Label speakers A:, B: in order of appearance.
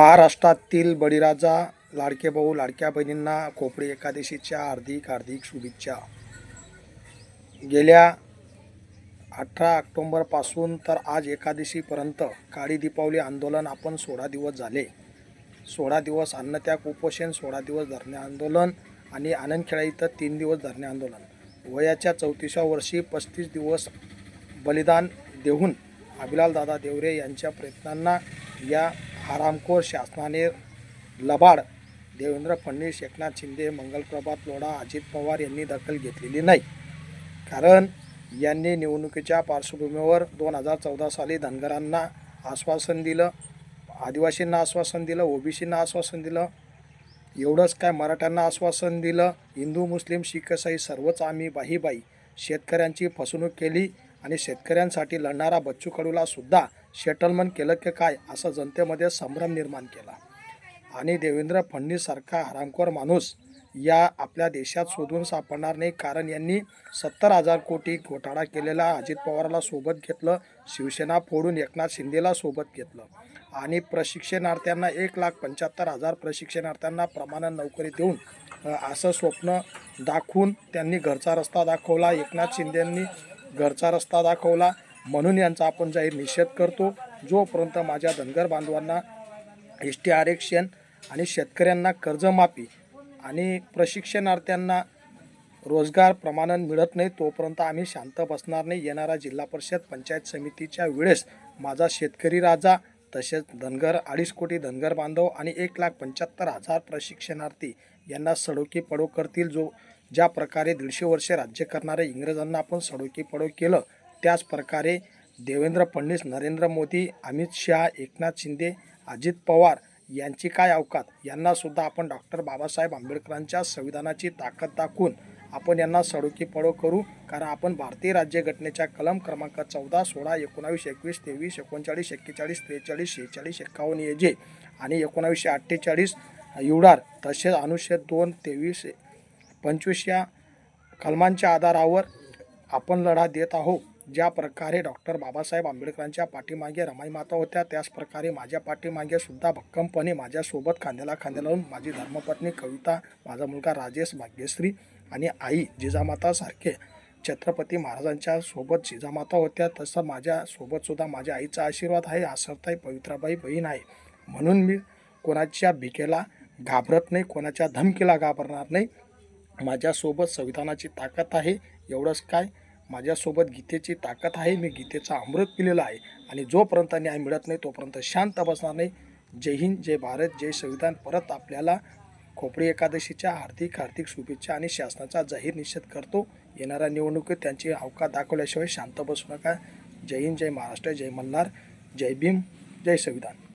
A: महाराष्ट्रातील बळीराजा लाडके भाऊ लाडक्या बहिणींना खोपडी एकादशीच्या हार्दिक हार्दिक शुभेच्छा. गेल्या अठरा ऑक्टोंबरपासून तर आज एकादशीपर्यंत काळी दीपावली आंदोलन आपण सोळा दिवस झाले. सोळा दिवस अन्नत्याग उपोषण सोळा दिवस धरणे आंदोलन आणि आनंदखेडा इथं तीन दिवस धरणे आंदोलन. वयाच्या चौतीसव्या वर्षी पस्तीस दिवस बलिदान देऊन अभिलाल दादा देवरे यांच्या प्रयत्नांना या हरामखोर शासनाने लबाड देवेंद्र फडणवीस एकनाथ शिंदे मंगलप्रभात लोढा अजित पवार यांनी दखल घेतलेली नाही. कारण यांनी निवडणुकीच्या पार्श्वभूमीवर दोन हजार चौदा साली धनगरांना आश्वासन दिलं आदिवासींना आश्वासन दिलं ओबीसींना आश्वासन दिलं. एवढंच काय मराठ्यांना आश्वासन दिलं. हिंदू मुस्लिम शीख इसाई सर्वच आम्ही बाहीबाई शेतकऱ्यांची फसवणूक केली. आणि शेतकऱ्यांसाठी लढणारा बच्चू कडूला सुद्धा सेटलमेंट केलं की काय असं जनतेमध्ये संभ्रम निर्माण केला. आणि देवेंद्र फडणवीससारखा हरामखोर माणूस या आपल्या देशात शोधून सापडणार नाही. कारण यांनी सत्तर हजार कोटी घोटाळा केलेला अजित पवारला सोबत घेतलं शिवसेना फोडून एकनाथ शिंदेला सोबत घेतलं. आणि प्रशिक्षणार्थ्यांना एक लाख पंच्याहत्तर हजार प्रशिक्षणार्थ्यांना प्रमाणात नोकरी देऊन असं स्वप्न दाखवून त्यांनी घरचा रस्ता दाखवला. एकनाथ शिंदेंनी घरचा रस्ता दाखवला म्हणून यांचा आपण जाहीर निषेध करतो. जोपर्यंत माझ्या धनगर बांधवांना एस टी आरक्षण आणि शेतकऱ्यांना कर्जमाफी आणि प्रशिक्षणार्थ्यांना रोजगार प्रमाणन मिळत नाही तोपर्यंत आम्ही शांत बसणार नाही. येणारा जिल्हा परिषद पंचायत समितीच्या वेळेस माझा शेतकरी राजा तसेच धनगर अडीच कोटी धनगर बांधव आणि एक लाख पंच्याहत्तर हजार प्रशिक्षणार्थी यांना सडोकी पडो करतील. जो ज्या प्रकारे दीडशे वर्षे राज्य करणाऱ्या इंग्रजांना आपण सडोकी पडो केलं त्याच प्रकारे देवेंद्र फडणवीस नरेंद्र मोदी अमित शहा एकनाथ शिंदे अजित पवार यांची काय अवकात? यांनासुद्धा आपण डॉक्टर बाबासाहेब आंबेडकरांच्या संविधानाची ताकद दाखवून आपण यांना सडोकी पडो करू कारण आपण भारतीय राज्यघटनेच्या कलम क्रमांक चौदा सोळा एकोणावीस एकवीस तेवीस एकोणचाळीस एक्केचाळीस त्रेचाळीस शेहेचाळीस एक्कावन्न ए जे आणि एकोणावीसशे अठ्ठेचाळीस युडार तसेच अनुच्छेद दोन तेवीस पंचवीस या कलमांच्या आधारावर आपण लढा देत आहोत. ज्या प्रकारे डॉक्टर बाबासाहेब आंबेडकरांच्या पाठीमागे रमाई माता होत्या त्याच प्रकारे माझ्या पाठीमागे सुद्धा भक्कमपणे माझ्यासोबत खांद्याला खांद्या लावून माझी धर्मपत्नी कविता माझा मुलगा राजेश भाग्यश्री आणि आई जिजामातासारखे छत्रपती महाराजांच्या सोबत जिजामाता होत्या. तसं माझ्यासोबतसुद्धा माझ्या आईचा आशीर्वाद आहे आसरताई पवित्राबाई बहीण आहे. म्हणून मी कोणाच्या भिकेला घाबरत नाही कोणाच्या धमकीला घाबरणार नाही. माझ्यासोबत संविधानाची ताकद आहे एवढंच काय? माझ्यासोबत गीतेची ताकद आहे मी गीतेचा अमृत पिलेला आहे. आणि जोपर्यंत न्याय मिळत नाही तोपर्यंत शांत बसणार नाही. जय हिंद जय भारत जय संविधान. परत आपल्याला खोपडी एकादशीच्या हार्दिक हार्दिक शुभेच्छा आणि शासनाचा जाहीर निषेध करतो. येणाऱ्या निवडणुकीत त्यांची अवकात दाखवल्याशिवाय शांत बसू नका. जय हिंद जय महाराष्ट्र जय मल्हार जय भीम जय संविधान.